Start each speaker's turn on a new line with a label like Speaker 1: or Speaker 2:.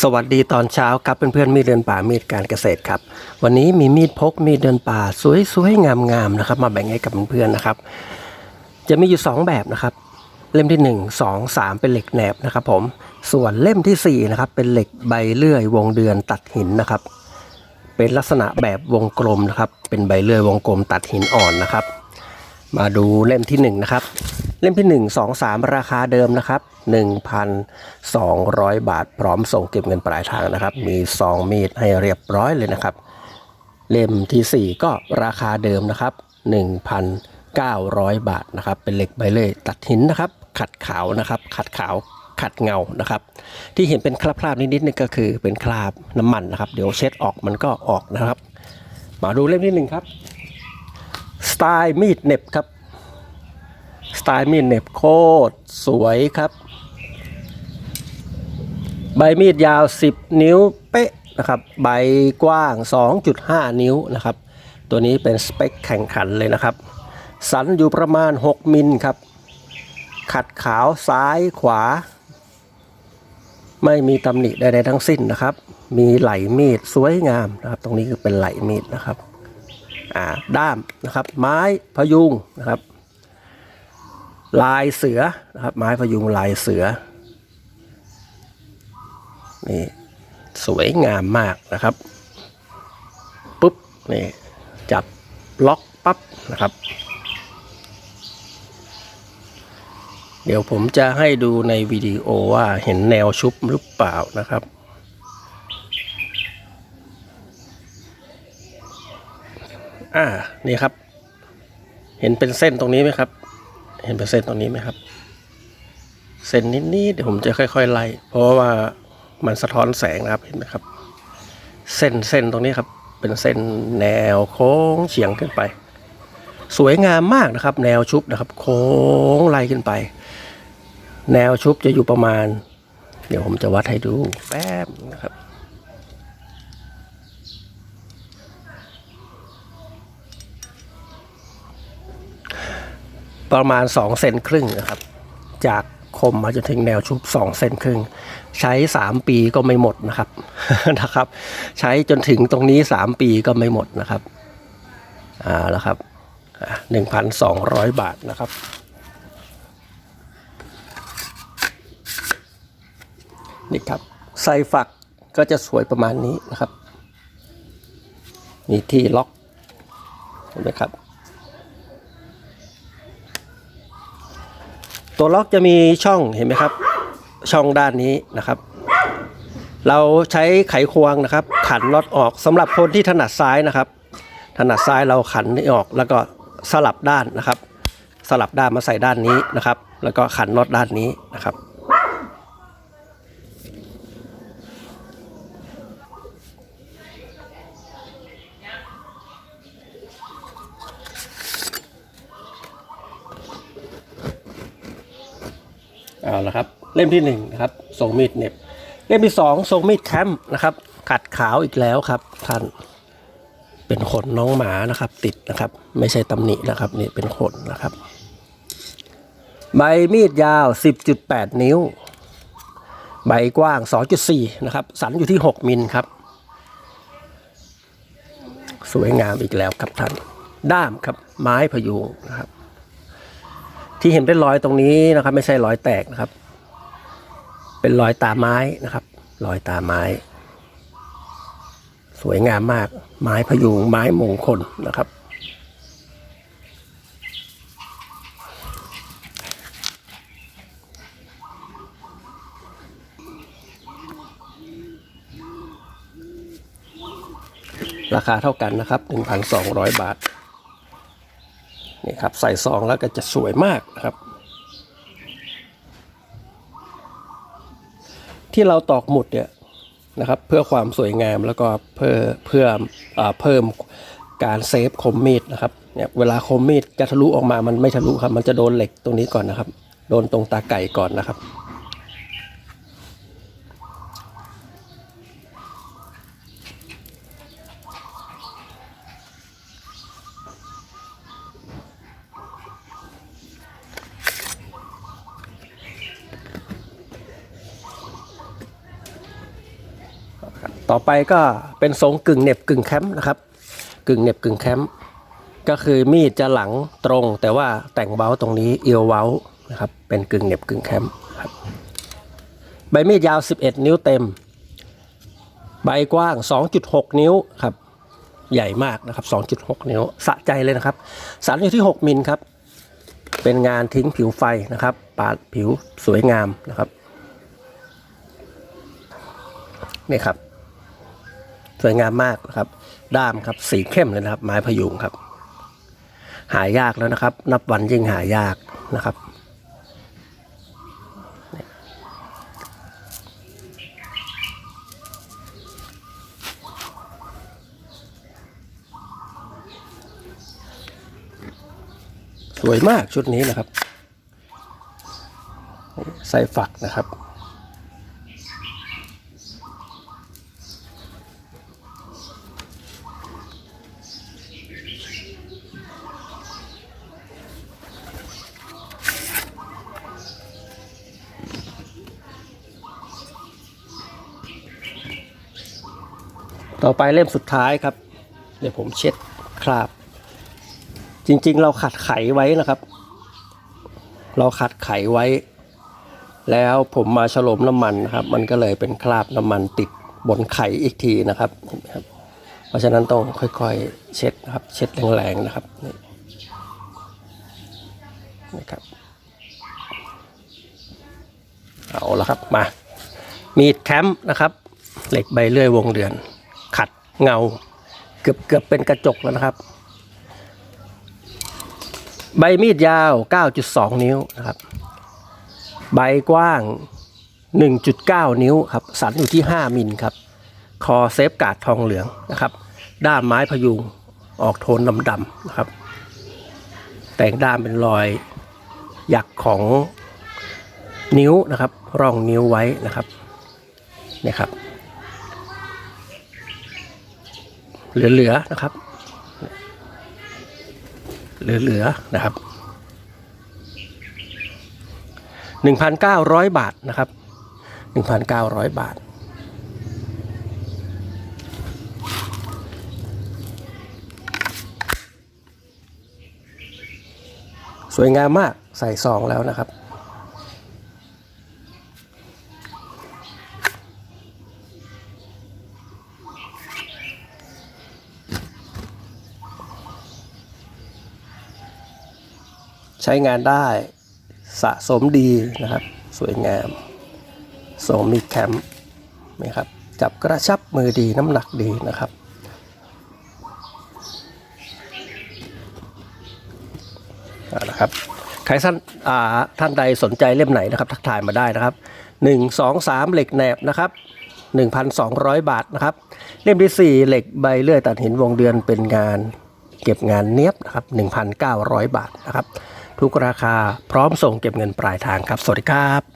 Speaker 1: สวัสดีตอนเช้าครับเพื่อนๆมีดเดินป่ามีดการเกษตรครับ วันนี้มีมีดพกมีดเดินป่าสวยๆงามๆนะครับ มาแบ่งให้กับเพื่อนๆนะครับ จะมีอยู่ 2 แบบนะครับ เล่มที่ 1 2 3 เป็นเหล็กแหนบนะครับ ผมส่วนเล่มทีสี่4นะครับเป็นเหล็กใบเลื่อยวงเดือนตัดหินนะครับ เป็นลักษณะแบบวงกลมนะครับ เป็นใบเลื่อยวงกลมตัดหินอ่อนนะครับ มาดูเล่มที่1นะครับ เล่มที่ 1 2 3 ราคาเดิมนะครับ 1,200 บาท พร้อมส่งเก็บเงินปลายทางนะครับ มีซองมีดให้เรียบร้อยเลยนะครับ เล่มทีสี่ 4 ก็ราคาเดิมนะครับ 1,900 บาทนะครับ เป็นเหล็กใบเลื่อยตัดหินนะครับ ขัดขาวนะครับ ขัดขาวขัดเงานะครับ ที่เห็นเป็นคราบๆนิดๆนี่ก็คือเป็นคราบน้ำมันนะครับ เดี๋ยวเช็ดออกมันก็ออกนะครับ มาดูเล่มที่หนึ่งครับสไตล์มีดเน็บครับ ไตล์มีดเน็บโคตรสวยครับ ใบมีดยาว 10 นิ้วเป๊ะนะครับ ใบกว้าง 2.5 นิ้วนะครับ ตัวนี้เป็นสเปคแข่งขันเลยนะครับ สันอยู่ประมาณ 6 มิลครับ ขัดขาวซ้ายขวา ไม่มีตำหนิใดๆทั้งสิ้นนะครับ มีไหลมีดสวยงามนะครับ ตรงนี้คือเป็นไหลมีดนะครับด้ามนะครับ ไม้พยุงนะครับ ลายเสือนะครับ ไม้พยุงลายเสือ นี่สวยงามมากนะครับปุ๊บนี่จับล็อกปั๊บนะครับ เดี๋ยวผมจะให้ดูในวิดีโอว่าเห็นแนวชุบหรือเปล่านะครับอ่านี่ครับ เห็นเป็นเส้นตรงนี้ไหมครับ เห็นเป็นเส้นตรงนี้ไหมครับ เส้นนิดๆเดี๋ยวผมจะค่อย ๆ ไล่ เพราะว่ามันสะท้อนแสงนะครับเห็นไหมครับ เส้นเส้นตรงนี้ครับ เป็นเส้นแนวโค้งเฉียงขึ้นไป สวยงามมากนะครับ แนวชุบนะครับ โค้งไล่ขึ้นไป แนวชุบจะอยู่ประมาณ เดี๋ยวผมจะวัดให้ดูแป๊บนะครับ ประมาณ 2 เซนครึ่งนะครับ จากคมมาจนถึงแนวชุบ 2 เซนครึ่ง ใช้ 3 ปีก็ไม่หมดนะครับนะครับ ใช้จนถึงตรงนี้ 3 ปีก็ไม่หมดนะครับอ่าแล้วครับหนึ่งพันสองร้อยบาทนะครับ นี่ครับใส่ฝักก็จะสวยประมาณนี้นะครับ มีที่ล็อกเห็นไหมครับ ตัวล็อกจะมีช่องเห็นไหมครับ ช่องด้านนี้นะครับ เราใช้ไขควงนะครับ ขันน็อตออกสำหรับคนที่ถนัดซ้ายนะครับ ถนัดซ้ายเราขันนี่ออกแล้วก็สลับด้านนะครับ สลับด้านมาใส่ด้านนี้นะครับ แล้วก็ขันน็อตด้านนี้นะครับ เอาละครับ เล่มที่หนึ่งนะครับทรงมีดเน็บ เล่มที่สองทรงมีดแคมป์นะครับขัดขาวอีกแล้วครับ ท่านเป็นขนน้องหมานะครับ ติดนะครับ ไม่ใช่ตำหนินะครับนี่เป็นขนนะครับ ใบมีดยาว 10.8 นิ้ว ใบกว้าง 2.4 นะครับ สันอยู่ที่ 6 มิลครับ สวยงามอีกแล้วครับท่าน ด้ามครับไม้พยุงนะครับ ที่เห็นเป็นรอยตรงนี้นะครับ ไม่ใช่รอยแตกนะครับ เป็นรอยตาไม้นะครับ รอยตาไม้ สวยงามมาก ไม้พยุงไม้มงคลนะครับราคาเท่ากันนะครับ 1,200 บาท นี่ครับใส่ซองแล้วก็จะสวยมากนะครับ ที่เราตอกหมุดเนี่ยนะครับเพื่อความสวยงามแล้วก็เพื่อเพื่อ,อเพิ่มการเซฟคมมีดนะครับเนี่ยเวลาคมมีดจะทะลุออกมามันไม่ทะลุครับ มันจะโดนเหล็กตรงนี้ก่อนนะครับ โดนตรงตาไก่ก่อนนะครับ ต่อไปก็เป็นทรงกึ่งเหน็บกึ่งแคมป์นะครับ กึ่งเหน็บกึ่งแคมป์ก็คือมีดจะหลังตรง แต่ว่าแต่งเบ้าตรงนี้เอียวเว้านะครับเป็นกึ่งเหน็บกึ่งแคมป์ครับใบมีดยาว 11 นิ้วเต็ม ใบกว้าง 2.6 นิ้วครับใหญ่มากนะครับ 2.6 นิ้วสะใจเลยนะครับ สันอยู่ที่ 6 มิลครับ เป็นงานทิ้งผิวไฟนะครับ ปาดผิวสวยงามนะครับ นี่ครับ สวยงามมากนะครับ ด้ามครับสีเข้มเลยนะครับ ไม้พยุงครับ หายากแล้วนะครับ นับวันยิ่งหายากนะครับสวยมากชุดนี้นะครับ ใส่ฝักนะครับ ต่อไปเล่มสุดท้ายครับ เดี๋ยวผมเช็ดคราบ จริงๆ เราขัดไขไว้นะครับ เราขัดไขไว้ แล้วผมมาฉลมน้ำมันนะครับ มันก็เลยเป็นคราบน้ำมันติดบนไขอีกทีนะครับเห็นไหมครับ เพราะฉะนั้นต้องค่อยๆเช็ดนะครับ เช็ดแรงๆนะครับนี่นะครับเอาละครับมา มีดแคมป์นะครับ เหล็กใบเลื่อยวงเดือน เงาเกือบเกือบเป็นกระจกแล้วนะครับ ใบมีดยาว 9.2 นิ้วนะครับ ใบกว้าง 1.9 นิ้วครับ สันอยู่ที่ 5 มิลครับ คอเซฟกาดทองเหลืองนะครับ ด้ามไม้พยุงออกโทนดำๆนะครับ แต่งด้ามเป็นรอยหยักของนิ้วนะครับ ร่องนิ้วไว้นะครับเนี่ยครับ เหลือๆนะครับ เหลือๆนะครับ1,900บาทนะครับ1,900บาท สวยงามมากใส่ซองแล้วนะครับ ใช้งานได้สะสมดีนะครับ สวยงามทรงมีแคมป์นะครับ จับกระชับมือดีน้ำหนักดีนะครับเอาละครับ ใครท่านอ่าท่านใดสนใจเล่มไหนนะครับ ทักทายมาได้นะครับ 1 2 3 เหล็กแหนบนะครับ 1,200 บาทนะครับ เล่มที่ 4 เหล็กใบเลื่อยตัดหินวงเดือนเป็นงานเก็บงานเนี้ยบนะครับ 1,900 บาทนะครับ ทุกราคาพร้อมส่งเก็บเงินปลายทางครับ สวัสดีครับ